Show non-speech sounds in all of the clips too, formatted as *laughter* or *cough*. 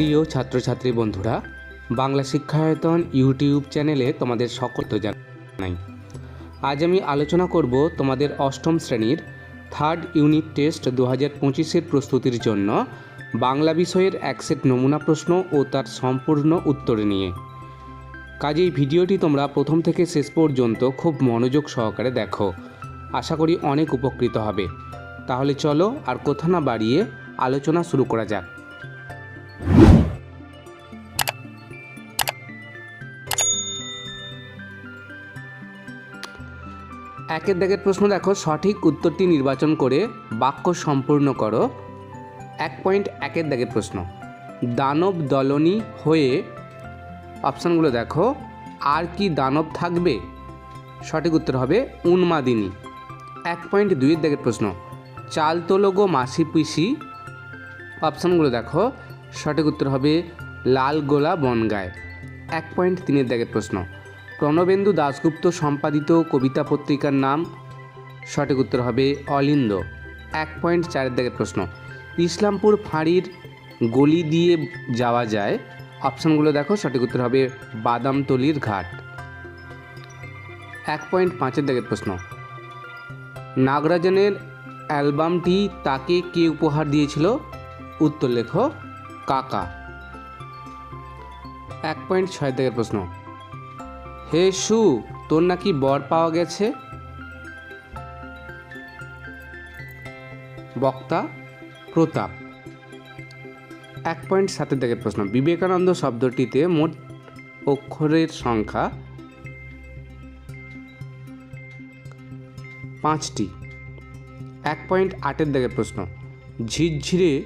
প্রিয় ছাত্রছাত্রী বন্ধুরা, বাংলা শিক্ষায়তন ইউটিউব চ্যানেলে তোমাদের সকল জানাই। আজ আমি আলোচনা করব তোমাদের অষ্টম শ্রেণির থার্ড ইউনিট টেস্ট দু হাজার পঁচিশের প্রস্তুতির জন্য বাংলা বিষয়ের এক সেট নমুনা প্রশ্ন ও তার সম্পূর্ণ উত্তর নিয়ে। কাজেই ভিডিওটি তোমরা প্রথম থেকে শেষ পর্যন্ত খুব মনোযোগ সহকারে দেখো। আশা করি অনেক উপকৃত হবে। তাহলে চলো আর কথা না বাড়িয়ে আলোচনা শুরু করা যাক। একের দাগের প্রশ্ন দেখো, সঠিক উত্তরটি নির্বাচন করে বাক্য সম্পূর্ণ করো। এক পয়েন্ট একের দাগের প্রশ্ন। দানব দলনী হয়ে অপশানগুলো দেখো। আর কি দানব থাকবে? সঠিক উত্তর হবে উন্মাদিনী। এক পয়েন্ট দুইয়ের দাগের প্রশ্ন। চাল তোলো গো মাসি পিসি। অপশানগুলো দেখো। সঠিক উত্তর হবে লাল গোলা বনগায়। এক পয়েন্ট তিনের দাগের প্রশ্ন। প্রণবেন্দু দাশগুপ্ত সম্পাদিত কবিতা পত্রিকার নাম। সঠিক উত্তর হবে অলিন্দ। এক পয়েন্ট চারের দাগের প্রশ্ন। ইসলামপুর ফাঁড়ির গলি দিয়ে যাওয়া যায়। অপশানগুলো দেখো, সঠিক উত্তর হবে বাদামতলির ঘাট। এক পয়েন্ট পাঁচের দাগের প্রশ্ন। নাগরাজনের অ্যালবামটি তাকে কে উপহার দিয়েছিল? উত্তর লেখো, কাকা। এক পয়েন্ট ছয় দাগের প্রশ্ন। হে সু, তোর নাকি বর পাওয়া গেছে? বক্তা, প্রতাপ। এক পয়েন্ট সাতের দাগের প্রশ্ন। বিবেকানন্দ শব্দটিতে মোট অক্ষরের সংখ্যা পাঁচটি। এক পয়েন্ট আটের দাগের প্রশ্ন। ঝিরঝিরে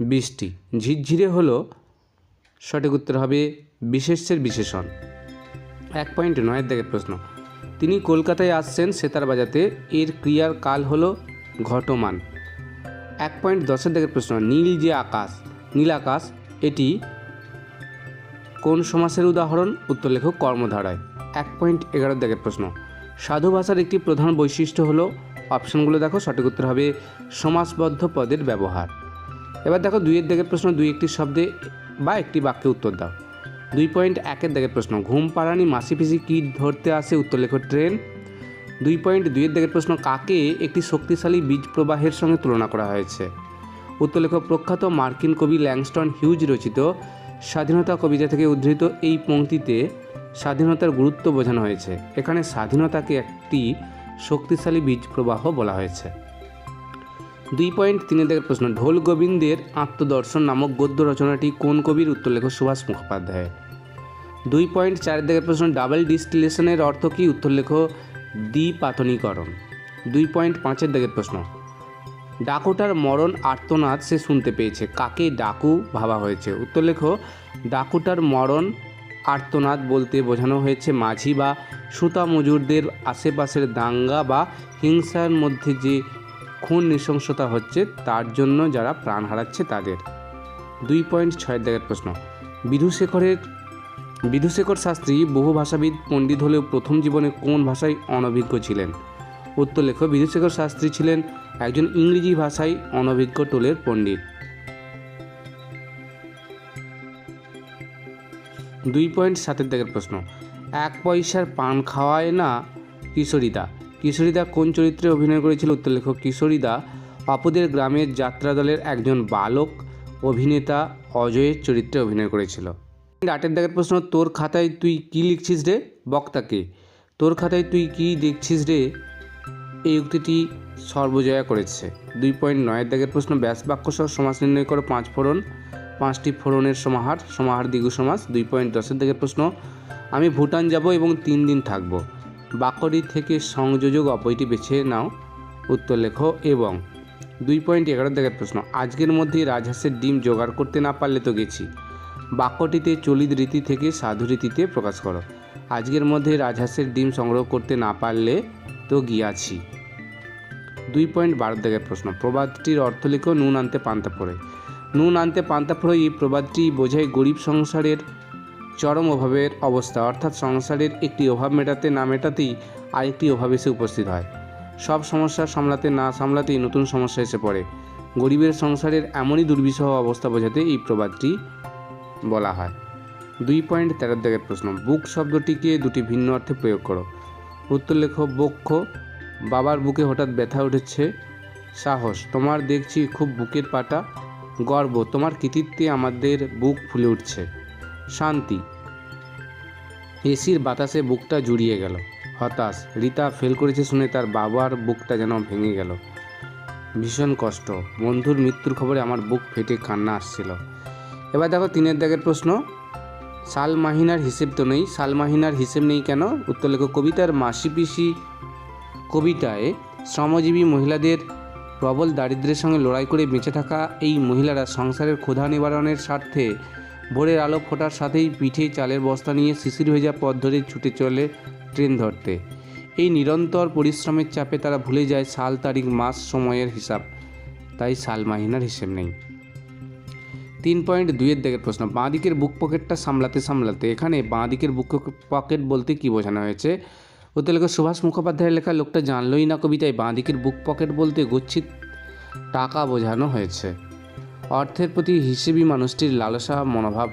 বৃষ্টি। ঝিরঝিরে হলো সঠিক উত্তর হবে বিশেষের বিশেষণ। এক পয়েন্ট নয়ের দাগের প্রশ্ন। তিনি কলকাতায় আসছেন সেতার বাজাতে, এর ক্রিয়ার কাল হলো ঘটমান। এক পয়েন্ট দশের দাগের প্রশ্ন, নীল যে আকাশ, নীল আকাশ, এটি কোন সমাসের উদাহরণ? উত্তর লেখ, কর্মধারায়। এক পয়েন্ট এগারো দাগের প্রশ্ন, সাধু ভাষার একটি প্রধান বৈশিষ্ট্য হলো, অপশনগুলো দেখো, সঠিক উত্তর হবে সমাসবদ্ধ পদের ব্যবহার। এবার দেখো দুইয়ের দাগের প্রশ্ন, দুই একটি শব্দে বা একটি বাক্যে উত্তর দাও। দুই পয়েন্ট একের দাগের প্রশ্ন, ঘুম পাড়ানি, মাসি পিসি কী ধরতে আসে? উত্তর লেখো ট্রেন। দুই পয়েন্ট দুইয়ের দাগের প্রশ্ন, কাকে একটি শক্তিশালী বীজ প্রবাহের সঙ্গে তুলনা করা হয়েছে? উত্তর লেখ, প্রখ্যাত মার্কিন কবি ল্যাংস্টন হিউজ রচিত, স্বাধীনতা কবিতা থেকে উদ্ধৃত এই পংক্তিতে স্বাধীনতার গুরুত্ব বোঝানো হয়েছে। এখানে স্বাধীনতাকে একটি শক্তিশালী বীজ প্রবাহ বলা হয়েছে। দুই পয়েন্ট তিনের দাগের প্রশ্ন, ঢোল গোবিন্দের আত্মদর্শন নামক গদ্য রচনাটি কোন কবির? উত্তর লেখ, সুভাষ মুখোপাধ্যায়। দুই পয়েন্ট চারের দাগের প্রশ্ন ডাবল ডিস্টিলেশনের অর্থ কী? উত্তর লেখ দ্বিপাতনীকরণ দুই পয়েন্ট পাঁচের দাগের প্রশ্ন ডাকুটার মরণ আর্তনাদ সে শুনতে পেয়েছে। কাকে ডাকু ভাবা হয়েছে? উত্তর লেখো, ডাকুটার মরণ আর্তনাদ বলতে বোঝানো হয়েছে মাঝি বা সুতা মজুরদের আশেপাশের দাঙ্গা বা হিংসার মধ্যে যে খুন নৃশংসতা হচ্ছে, তার জন্য যারা প্রাণ হারাচ্ছে তাদের। দুই পয়েন্ট ছয়ের দাগের প্রশ্ন বিধুশেখরের বিধুশেখর শাস্ত্রী বহু ভাষাবিদ পণ্ডিত হলেও প্রথম জীবনে কোন ভাষায় অনভিজ্ঞ ছিলেন? উত্তর লেখ বিধুশেখর শাস্ত্রী ছিলেন একজন ইংরেজি ভাষায় অনভিজ্ঞ টোলের পণ্ডিত। দুই পয়েন্ট সাতের দাগের প্রশ্ন, এক পয়সার পান খাওয়ায় না কিশোরীদা? কিশোরীদা কোন চরিত্রে অভিনয় করেছিল? উত্তর লেখ কিশোরীদা অপুদের গ্রামের যাত্রা দলের একজন বালক অভিনেতা অজয়ের চরিত্রে অভিনয় করেছিল। আটের দাগের প্রশ্ন, তোর খাতায় তুই কি লিখছিস রে? বক্তাকে, তোর খাতায় তুই কি দেখছিস রে? এই উক্তিটি সর্বজয়া করেছে। দুই পয়েন্ট নয়ের দাগের প্রশ্ন ব্যাস বাক্য সহ সমাজ নির্ণয় করো পাঁচ ফোড়ন। পাঁচটি ফোড়নের সমাহার সমাহার দ্বিগু সমাজ দুই পয়েন্ট দশের দাগের প্রশ্ন, আমি ভুটান যাব এবং তিন দিন থাকব। বাক্যটি থেকে সংযোজক অপয়টি বেছে নাও। উত্তর লেখো, এবং। দুই পয়েন্ট এগারো দাগের প্রশ্ন, আজকের মধ্যে রাজহাঁসের ডিম জোগাড় করতে না পারলে তো গেছি। বাক্যটিতে চলিত রীতি থেকে সাধু রীতিতে প্রকাশ করো। আজকের মধ্যে রাজহাঁসের ডিম সংগ্রহ করতে না পারলে তো গিয়াছি। দুই পয়েন্ট বারো দাগের প্রশ্ন। প্রবাদটির অর্থ লিখো নুন আনতে পান্তা পড়ে। নুন আনতে পান্তা পড়ে এই প্রবাদটি বোঝায় গরিব সংসারের চরম অভাবের অবস্থা। অর্থাৎ সংসারের একটি অভাব মেটাতে না মেটাতেই আরেকটি অভাব এসে উপস্থিত হয়। সব সমস্যা সামলাতে না সামলাতেই নতুন সমস্যা এসে পড়ে। গরিবের সংসারের এমনই দুর্বিষহ অবস্থা বোঝাতে এই প্রবাদটি বলা হয়। দুই পয়েন্ট তেরো দাগের প্রশ্ন, বুক শব্দটিকে দুটি ভিন্ন অর্থে প্রয়োগ করো। উত্তর লেখ, বক্ষ, বাবার বুকে হঠাৎ ব্যথা উঠেছে, সাহস, তোমার দেখছি খুব বুকের পাটা, গর্ব, তোমার কৃতিত্বে আমাদের বুক ফুলে উঠছে। শান্তি, এসির বাতাসে বুকটা জুড়িয়ে গেল। হতাশ, রীতা ফেল করেছে শুনে তার বাবার বুকটা যেন ভেঙে গেল। ভীষণ কষ্ট, বন্ধুর মৃত্যুর খবরে আমার বুক ফেটে কান্না আসছিল। এবার দেখো তিনের দাগের প্রশ্ন। সাল মাহিনার হিসেব তো নেই। সাল মাহিনার হিসেব নেই কেন? উত্তর লেখো, কবিতার মাসি পিসি কবিতায় শ্রমজীবী মহিলাদের প্রবল দারিদ্র্যের সঙ্গে লড়াই করে বেঁচে থাকা এই মহিলারা সংসারের ক্ষুধা নিবারণের স্বার্থে ভোরের আলো ফোটার সাথেই পিঠে চালের বস্তা নিয়ে শিশির ভেজা পথ ধরে ছুটে চলে ট্রেন ধরতে। এই নিরন্তর পরিশ্রমের চাপে তারা ভুলে যায় সাল তারিখ, মাস, সময়ের হিসাব। তাই সাল মাহিনার হিসেব নেই। তিন পয়েন্ট দুইয়ের দিকের প্রশ্ন বাঁ দিকের বুক পকেটটা সামলাতে সামলাতে এখানে বাঁ দিকের বুক পকেট বলতে কি বোঝানো হয়েছে? ওতে লেখা সুভাষ মুখোপাধ্যায়ের লেখা লোকটা জানলই না কবিতায় বাঁ দিকের বুক পকেট বলতে গচ্ছিত টাকা বোঝানো হয়েছে। অর্থের প্রতি হিসেবি মানুষটির লালসা মনোভাব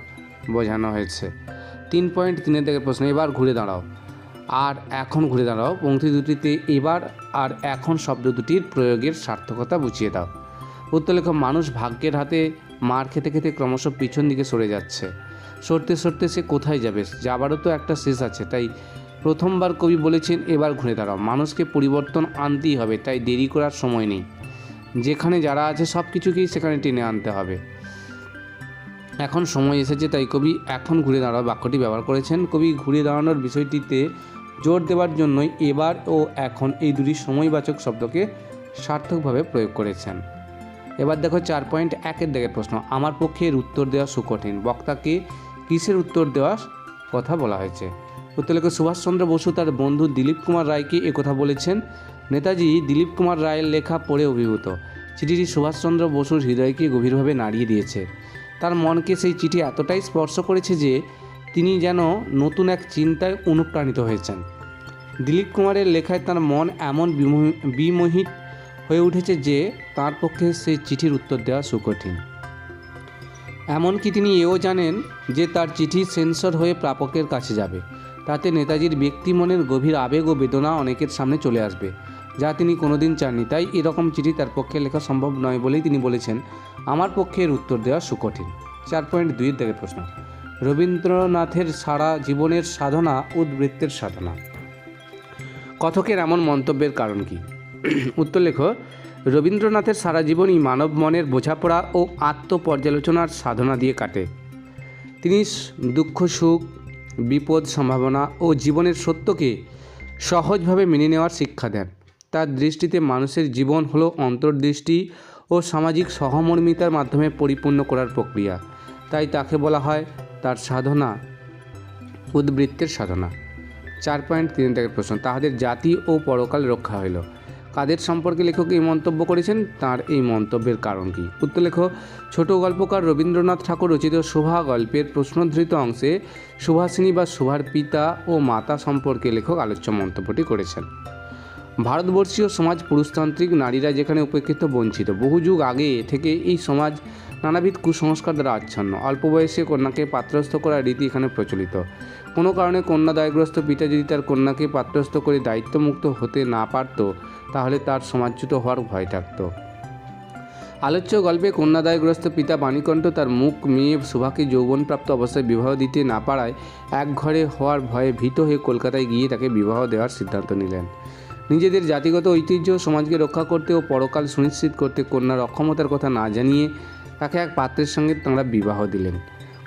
বোঝানো হয়েছে। তিন পয়েন্ট তিনের দিকের প্রশ্ন, এবার ঘুরে দাঁড়াও। আর এখন ঘুরে দাঁড়াও, পঙ্ক্তি দুটিতে এবার আর এখন শব্দ দুটির প্রয়োগের সার্থকতা বুঝিয়ে দাও। উত্তর লেখা মানুষ ভাগ্যের হাতে মার খেতে খেতে ক্রমশ পিছন দিকে সরে যাচ্ছে। সরতে সরতে সে কোথায় যাবে? যাবারও তো একটা শেষ আছে, তাই প্রথমবার কবি বলেছেন, এবার ঘুরে দাঁড়াও। মানুষকে পরিবর্তন আনতেই হবে, তাই দেরি করার সময় নেই। যেখানে যারা আছে সব কিছুকেই সেখানে টেনে আনতে হবে। এখন সময় এসেছে, তাই কবি এখন ঘুরে দাঁড়াও বাক্যটি ব্যবহার করেছেন। কবি ঘুরে দাঁড়ানোর বিষয়টিতে জোর দেওয়ার জন্যই এবার ও এখন এই দুটি সময়বাচক শব্দকে সার্থকভাবে প্রয়োগ করেছেন। এবার দেখো চার পয়েন্ট একের দিকের প্রশ্ন। আমার পক্ষে এর উত্তর দেওয়া সুকঠিন। বক্তাকে কিসের উত্তর দেওয়ার কথা বলা হয়েছে? উত্তর লেখক সুভাষচন্দ্র বসু তার বন্ধু দিলীপ কুমার রায়কে কথা বলেছেন। নেতাজি, দিলীপ কুমার রায়ের লেখা পড়ে অভিভূত। চিঠিটি সুভাষচন্দ্র বসুর হৃদয়কে গভীরভাবে নাড়িয়ে দিয়েছে। তার মনকে সেই চিঠি এতটাই স্পর্শ করেছে যে, তিনি যেন নতুন এক চিন্তায় অনুপ্রাণিত হয়েছেন। দিলীপ কুমারের লেখায় তার মন এমন বিমোহ- বিমোহিত হয়ে উঠেছে যে তার পক্ষে সেই চিঠির উত্তর দেওয়া সুকঠিন। এমনকি তিনি এও জানেন যে তার চিঠি সেন্সর হয়ে প্রাপকের কাছে যাবে। তাতে নেতাজির ব্যক্তি মনের গভীর আবেগ ও বেদনা অনেকের সামনে চলে আসবে, যা তিনি কোনোদিন চাননি। তাই এরকম চিঠি তার পক্ষে লেখা সম্ভব নয় বলেই তিনি বলেছেন, আমার পক্ষে এর উত্তর দেওয়া সুকঠিন। চার পয়েন্ট দুইয়ের দিকে প্রশ্ন। রবীন্দ্রনাথের সারা জীবনের সাধনা উদ্বৃত্তের সাধনা। কথকের এমন মন্তব্যের কারণ কি? *clears throat* উত্তর লেখ রবীন্দ্রনাথের সারা জীবনই মানব মনের বোঝাপড়া ও আত্মপর্যালোচনার সাধনা দিয়ে কাটে। তিনি দুঃখ, সুখ, বিপদ, সম্ভাবনা ও জীবনের সত্যকে সহজভাবে মেনে নেওয়ার শিক্ষা দেন। তার দৃষ্টিতে মানুষের জীবন হলো অন্তর্দৃষ্টি ও সামাজিক সহমর্মিতার মাধ্যমে পরিপূর্ণ করার প্রক্রিয়া। তাই তাকে বলা হয় তার সাধনা, উদ্বৃত্তের সাধনা। চার পয়েন্ট তিন থেকে প্রশ্ন, তাহাদের জাতি ও পরকাল রক্ষা হইল। কাদের সম্পর্কে লেখক এই মন্তব্য করেছেন? তার এই মন্তব্যের কারণ কি? উত্তর লেখ, ছোট গল্পকার রবীন্দ্রনাথ ঠাকুর রচিত শোভা গল্পের প্রশ্নধৃত অংশে সুভাষিনী বা শোভার পিতা ও মাতা সম্পর্কে লেখক আলোচ্য মন্তব্যটি করেছেন। ভারতবর্ষীয় সমাজ পুরুষতান্ত্রিক নারীরা যেখানে উপেক্ষিত বঞ্চিত বহু যুগ আগে থেকে এই সমাজ নানাবিধ কুসংস্কার দ্বারা আচ্ছন্ন। অল্প বয়সে কন্যাকে পাত্রস্থ করার রীতি এখানে প্রচলিত। কোনো কারণে কন্যা দায়গ্রস্ত পিতা যদি তার কন্যাকে পাত্রস্থ করে দায়িত্বমুক্ত হতে না পারত, তাহলে তার সমাজচ্যুত হওয়ার ভয় থাকত। আলোচ্য গল্পে কন্যাদায়গ্রস্ত পিতা বাণীকণ্ঠ তার মুখ মেয়ে সুভাকে যৌবনপ্রাপ্ত অবস্থায় বিবাহ দিতে না পারায় এক ঘরে হওয়ার ভয়ে ভীত হয়ে কলকাতায় গিয়ে তাকে বিবাহ দেওয়ার সিদ্ধান্ত নিলেন। নিজেদের জাতিগত ঐতিহ্য, সমাজকে রক্ষা করতে ও পরকাল সুনিশ্চিত করতে কন্যার অক্ষমতার কথা না জানিয়ে তাকে এক পাত্রের সঙ্গে তাঁরা বিবাহ দিলেন।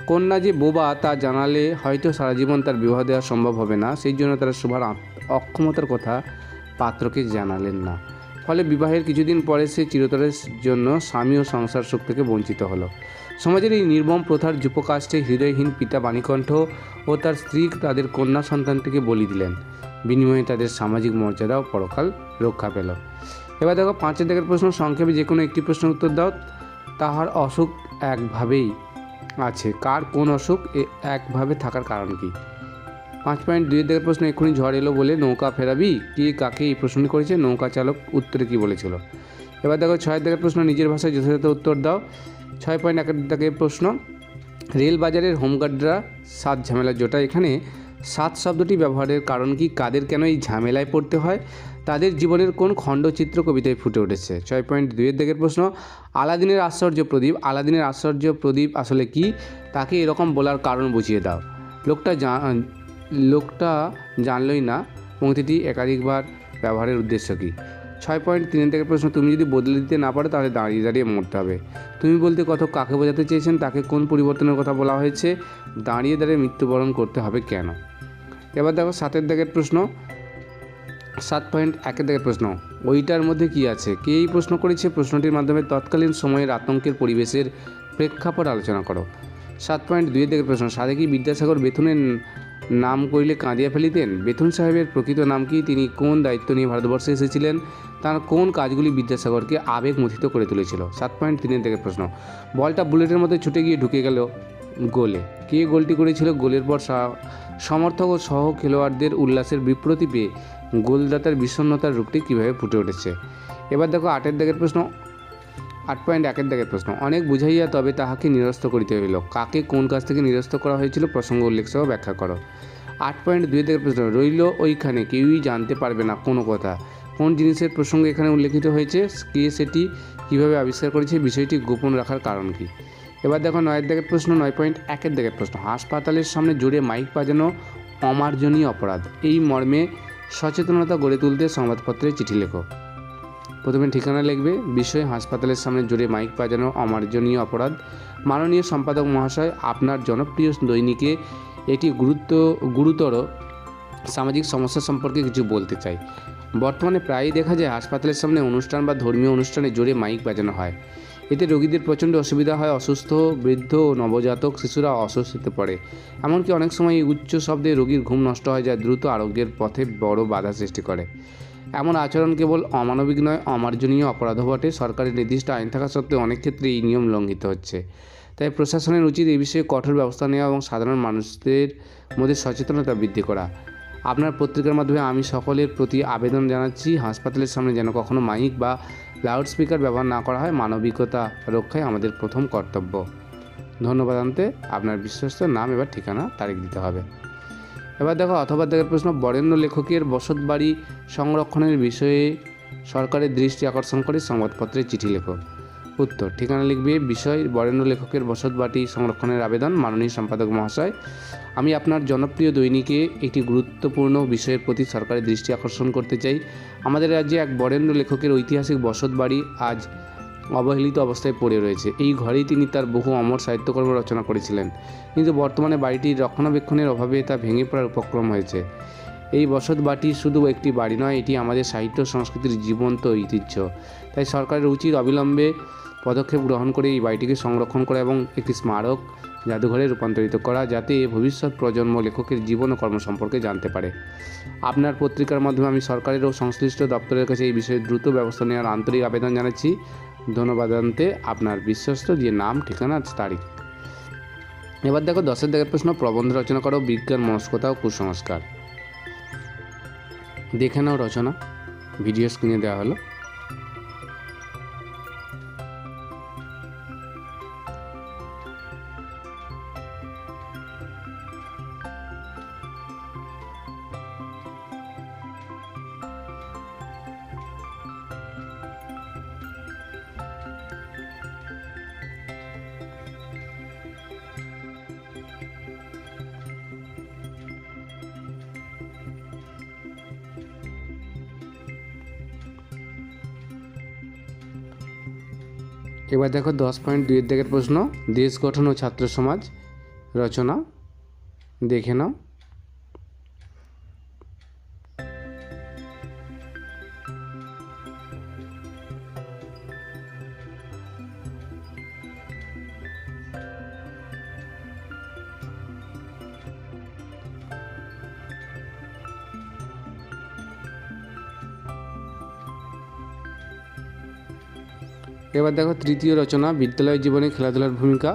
কন্যা যে বোবা তা জানালে হয়তো সারা জীবন তার বিবাহ দেওয়া সম্ভব হবে না, সেই জন্য তারা শোভার অক্ষমতার কথা পাত্রকে জানালেন না। ফলে বিবাহের কিছুদিন পরে সে চিরতরের জন্য স্বামী ও সংসার সুখ থেকে বঞ্চিত হলো। সমাজের এই নির্মম প্রথার যুপকাষ্টে হৃদয়হীন পিতা বাণীকণ্ঠ ও তার স্ত্রী তাদের কন্যা সন্তানটিকে বলি দিলেন। বিনিময়ে তাদের সামাজিক মর্যাদা ও পরকাল রক্ষা পেল। এবার দেখো, পাঁচের দিকের প্রশ্ন, সংক্ষেপে যে কোনো একটি প্রশ্নের উত্তর দাও। তাহার অসুখ একভাবেই আছে। কার কোন অসুখ একভাবে থাকার কারণ কি? পাঁচ পয়েন্ট দুই দিকের প্রশ্ন, এক্ষুনি ঝড় এলো বলে নৌকা ফেরাবি? কে কাকে এই প্রশ্নটি করেছে? নৌকা চালক উত্তরে কি বলেছিল? এবার দেখো ছয় দাগের প্রশ্ন, নিজের ভাষায় যথাযথ উত্তর দাও। ছয় পয়েন্ট একের দাগের প্রশ্ন রেল বাজারের হোমগার্ডরা সাত ঝামেলা জোটা। এখানে সাত শব্দটি ব্যবহারের কারণ কি? কাদের কেন এই ঝামেলায় পড়তে হয়? তাদের জীবনের কোন খণ্ডচিত্র কবিতায় ফুটে উঠেছে? ছয় পয়েন্ট দুইয়ের দিকের প্রশ্ন, আলাদিনের আশ্চর্য প্রদীপ, আলাদিনের আশ্চর্য প্রদীপ আসলে কি? তাকে এরকম বলার কারণ বুঝিয়ে দাও। লোকটা জা- লোকটা জানলই না, পংক্তিটি একাধিকবার ব্যবহারের উদ্দেশ্য কী? ছয় পয়েন্ট তিনের থেকে প্রশ্ন, তুমি যদি বদলে দিতে না পারো তাহলে দাঁড়িয়ে দাঁড়িয়ে মরতে হবে। তুমি বলতে কত কাকে বোঝাতে চেয়েছেন, তাকে কোন পরিবর্তনের কথা বলা হয়েছে? দাঁড়িয়ে দাঁড়িয়ে মৃত্যুবরণ করতে হবে কেন? এবার দেখো সাতের দাগের প্রশ্ন সাত পয়েন্ট একের দাগের প্রশ্ন, ওইটার মধ্যে কি আছে? কে এই প্রশ্ন করেছে? প্রশ্নটির মাধ্যমে তৎকালীন সময়ের আতঙ্কের পরিবেশের প্রেক্ষাপট আলোচনা করো। সাত পয়েন্ট দুইয়ের দিকের প্রশ্ন, সাদে কি বিদ্যাসাগর বেথুনের নাম করিলে কাঁদিয়া ফেলিতেন? বেথুন সাহেবের প্রকৃত নাম কি? তিনি কোন দায়িত্ব নিয়ে ভারতবর্ষে এসেছিলেন? তার কোন কাজগুলি বিদ্যাসাগরকে আবেগমথিত করে তুলেছিল? সাত পয়েন্ট তিনের দিকের প্রশ্ন, বলটা বুলেটের মধ্যে ছুটে গিয়ে ঢুকে গেল গোলে। কে গোলটি করেছিল? গোলের পর সমর্থক ও সহ খেলোয়াড়দের উল্লাসের বিপ্রতি পেয়ে গোলদাতার বিষণ্ণতার রূপটি কীভাবে ফুটে উঠেছে? এবার দেখো আটের দাগের প্রশ্ন, আট পয়েন্ট একের দাগের প্রশ্ন। অনেক বুঝাইয়া তবে তাহাকে নিরস্ত করিতে হইল। কাকে কোন কাজ থেকে নিরস্ত করা হয়েছিল প্রসঙ্গ উল্লেখ সহ ব্যাখ্যা করো। আট পয়েন্ট দুই দাগের প্রশ্ন, রইল ওইখানে, কেউই জানতে পারবে না কোনো কথা। কোন জিনিসের প্রসঙ্গ এখানে উল্লেখিত হয়েছে? কে সেটি কীভাবে আবিষ্কার করেছে? বিষয়টি গোপন রাখার কারণ কী? এবার দেখো নয়ের দাগের প্রশ্ন, নয় পয়েন্ট একের দাগের প্রশ্ন। হাসপাতালের সামনে জোরে মাইক বাজানো অমার্জনীয় অপরাধ। এই মর্মে সচেতনতা গড়ে তুলতে সংবাদপত্রে চিঠি লেখো। প্রথমে ঠিকানা লিখবে, বিষয় হাসপাতালের সামনে জোরে মাইক বাজানো অমার্জনীয় অপরাধ। মাননীয় সম্পাদক মহাশয়, আপনার জনপ্রিয় দৈনিকে এটি গুরুত্ব, গুরুতর সামাজিক সমস্যা সম্পর্কে কিছু বলতে চাই। বর্তমানে প্রায়ই দেখা যায় হাসপাতালের সামনে অনুষ্ঠান বা ধর্মীয় অনুষ্ঠানে জোরে মাইক বাজানো হয়। এতে রোগীদের প্রচণ্ড অসুবিধা হয়, অসুস্থ, বৃদ্ধ ও নবজাতক শিশুরা অস্বস্তিতে পড়ে এমনকি অনেক সময় উচ্চ শব্দে রোগীর ঘুম নষ্ট হয় যা দ্রুত আরোগ্যের পথে বড় বাধা সৃষ্টি করে। এমন আচরণ কেবল অমানবিক নয়, অমার্জনীয় অপরাধও বটে। সরকারের নির্দিষ্ট আইন থাকা সত্ত্বেও অনেক ক্ষেত্রে এই নিয়ম লঙ্ঘিত হচ্ছে। তাই প্রশাসনের উচিত এই বিষয়ে কঠোর ব্যবস্থা নেওয়া এবং সাধারণ মানুষদের মধ্যে সচেতনতা বৃদ্ধি করা। আপনার পত্রিকার মাধ্যমে আমি সকলের প্রতি আবেদন জানাচ্ছি। হাসপাতালের সামনে যেন কখনো মাইক বা লাউডস্পিকার ব্যবহার না করা হয়, মানবিকতা রক্ষায় আমাদের প্রথম কর্তব্য। ধন্যবাদ আনতে, আপনার বিশ্বস্ত নাম এবার ঠিকানা তারিখ দিতে হবে। এবার দেখো অথবা দেখার প্রশ্ন বরেণ্য লেখকের বসত বাড়ি সংরক্ষণের বিষয়ে সরকারের দৃষ্টি আকর্ষণ করে সংবাদপত্রে চিঠি লেখো। উত্তর, ঠিকানা লিখবে, বিষয় বরেণ্য লেখকের বসত বাড়ি সংরক্ষণের আবেদন, মাননীয় সম্পাদক মহাশয়। আমি আপনার জনপ্রিয় দৈনিকে একটি গুরুত্বপূর্ণ বিষয়ের প্রতি সরকারের দৃষ্টি আকর্ষণ করতে চাই। আমাদের রাজ্যে এক বরেণ্য লেখকের ঐতিহাসিক বসত বাড়ি আজ অবহেলিত অবস্থায় পড়ে রয়েছে। এই ঘরেই তিনি তার বহু অমর সাহিত্যকর্ম রচনা করেছিলেন। কিন্তু বর্তমানে বাড়িটির রক্ষণাবেক্ষণের অভাবে তা ভেঙে পড়ার উপক্রম হয়েছে। এই বসত বাটি শুধু একটি বাড়ি নয়, এটি আমাদের সাহিত্য সংস্কৃতির জীবন্ত ঐতিহ্য। তাই সরকারের উচিত অবিলম্বে পদক্ষেপ গ্রহণ করে এই বাড়িটিকে সংরক্ষণ করা এবং একটি স্মারক জাদুঘরে রূপান্তরিত করা যাতে ভবিষ্যৎ প্রজন্ম লেখকের জীবন ও কর্ম সম্পর্কে জানতে পারে। আপনার পত্রিকার মাধ্যমে আমি সরকারের ও সংশ্লিষ্ট দপ্তরের কাছে এই বিষয়ে দ্রুত ব্যবস্থা নেওয়ার আন্তরিক আবেদন জানাচ্ছি। ধন্যবাদ আনতে আপনার বিশ্বস্ত যে নাম, ঠিকানা, তারিখ। এবার দেখো দশের দাগের প্রশ্ন, প্রবন্ধ রচনা করো, বিজ্ঞান, মনস্কতা ও কুসংস্কার। দেখে নাও রচনা। ভিডিও স্ক্রিনে দেওয়া হলো। এবার দেখো দশ পয়েন্ট দুইয়ের দিকের প্রশ্ন, দেশ, গঠন ও ছাত্র সমাজ রচনা। দেখে নাও। এবার দেখো তৃতীয় রচনা বিদ্যালয় জীবনে খেলাধুলার ভূমিকা।